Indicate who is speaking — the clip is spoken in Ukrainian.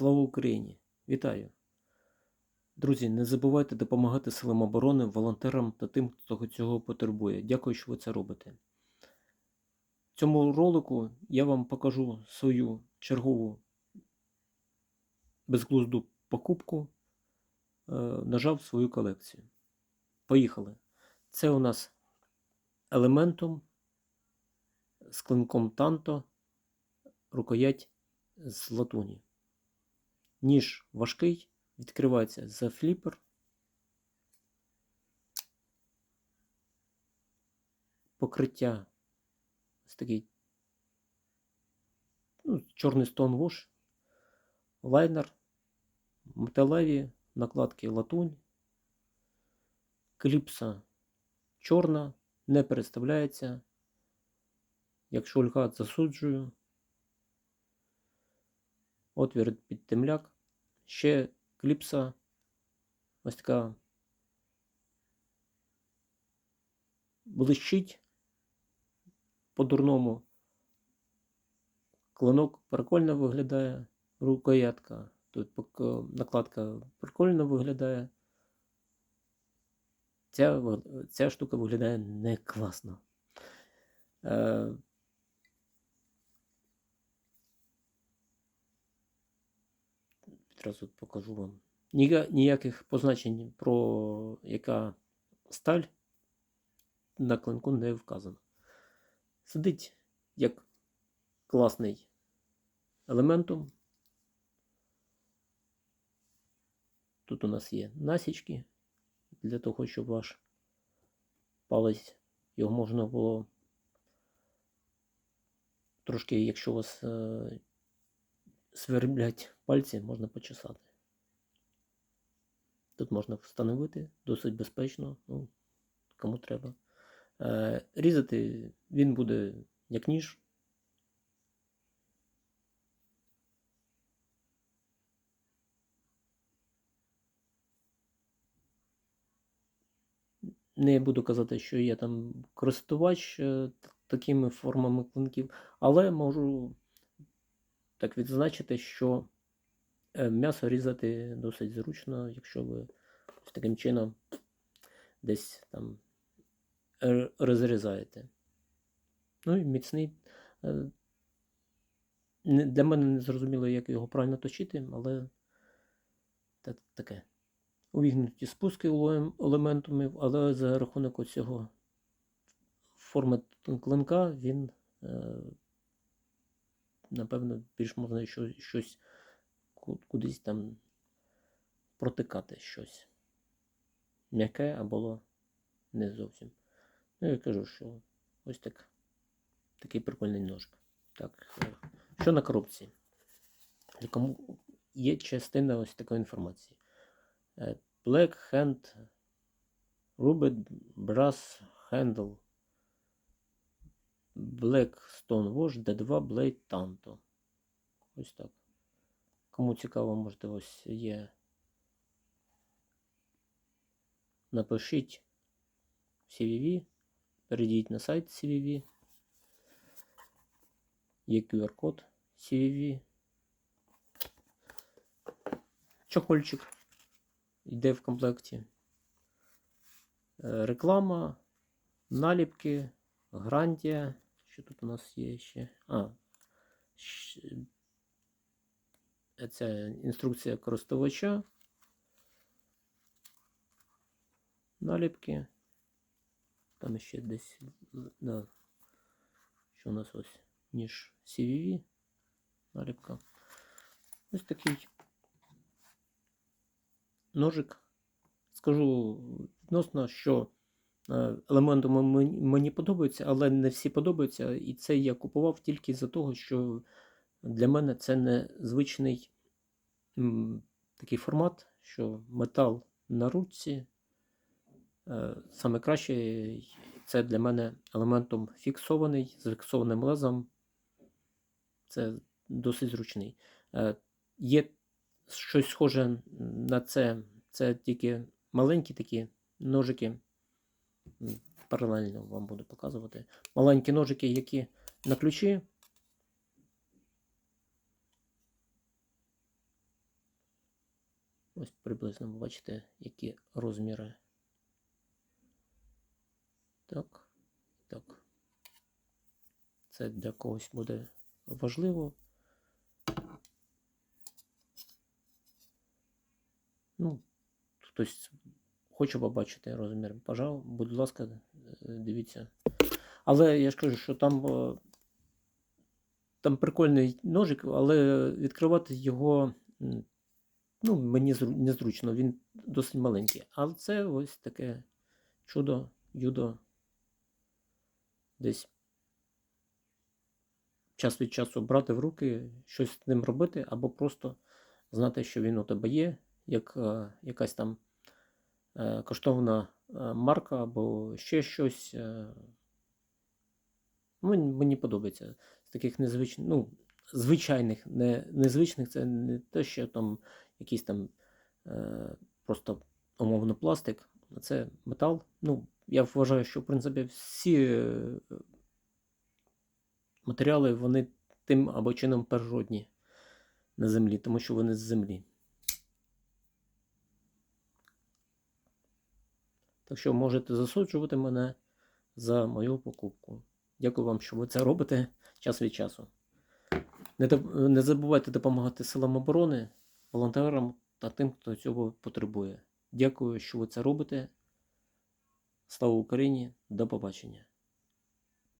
Speaker 1: Слава Україні! Вітаю! Друзі, не забувайте допомагати силам оборони, волонтерам та тим, хто цього потребує. Дякую, що ви це робите. В цьому ролику я вам покажу свою чергову безглузду покупку е, ножа в свою колекцію. Поїхали. Це у нас елементум з клинком Танто, рукоять з латуні. Ніж важкий, відкривається за фліпер. Покриття ось такий ну, чорний стоунвош, лайнер, металеві накладки латунь, кліпса чорна, не переставляється. Як шульгат засуджую. Отвір під темляк. Ще кліпса. Ось така блищить по-дурному. Клинок прикольно виглядає, рукоятка. Тут накладка прикольно виглядає. Ця, ця штука виглядає не класно. Е, Відразу покажу вам. Ніяких позначень про яка сталь на клинку не вказано. Сидить як класний елементум. Тут у нас є насічки для того, щоб ваш палець його можна було трошки, якщо у вас е, сверблять пальці, можна почесати. Тут можна встановити досить безпечно, ну, кому треба. Е, різати він буде як ніж. Не буду казати, що я там користувач е, такими формами клинків, але можу так відзначити, що м'ясо різати досить зручно, якщо ви таким чином десь там розрізаєте. Ну і міцний. Е, для мене не зрозуміло, як його правильно точити, але таке. Увігнуті спуски елементами, але за рахунок цього форми клинка він е, напевно, більш можна щось кудись там протикати щось. М'яке або не зовсім. Ну, я кажу, що ось так. Такий прикольний ножик. Так, е, що на коробці? Кому є частина ось такої інформації. Е, Black Hand Rubbed Brass Handle Black Stone Wash D2 Blade Tanto. Ось так. Кому цікаво, можете ось є. Напишіть CVV, перейдіть на сайт CVV. Є QR-код CVV. Чохольчик йде в комплекті. Е, реклама, наліпки, гарантія. Що тут у нас є ще? А, це інструкція користувача. Наліпки. Там ще десь, да, що у нас ось, ніж CVV, наліпка. Ось такий ножик. Скажу відносно, що Е, елементами мені подобаються, але не всі подобаються. І це я купував тільки за того, що для мене це незвичний такий формат, що метал на руці. Е, саме краще це для мене елементом фіксований, з фіксованим лезом. Це досить зручний. Е, є щось схоже на це, це тільки маленькі такі ножики паралельно вам буду показувати. Маленькі ножики, які на ключі. Ось приблизно ви бачите, які розміри. Так, так. Це для когось буде важливо. Ну, хтось хоче побачити розмір. Пожалуй, будь ласка, е, дивіться. Але я ж кажу, що там, е, там прикольний ножик, але відкривати його ну, мені зру- незручно, він досить маленький. Але це ось таке чудо, юдо. Десь час від часу брати в руки, щось з ним робити, або просто знати, що він у тебе є, як е, якась там е, коштовна е, марка або ще щось. Е, мені, мені подобається. З таких незвичних, ну, звичайних, не, незвичних, це не те, що там якийсь там е, просто умовно пластик, а це метал. Ну, я вважаю, що в принципі всі е, матеріали вони тим або чином природні на землі, тому що вони з землі. Так що можете засуджувати мене за мою покупку. Дякую вам, що ви це робите час від часу. Не забувайте допомагати силам оборони, волонтерам та тим, хто цього потребує. Дякую, що ви це робите. Слава Україні! До побачення!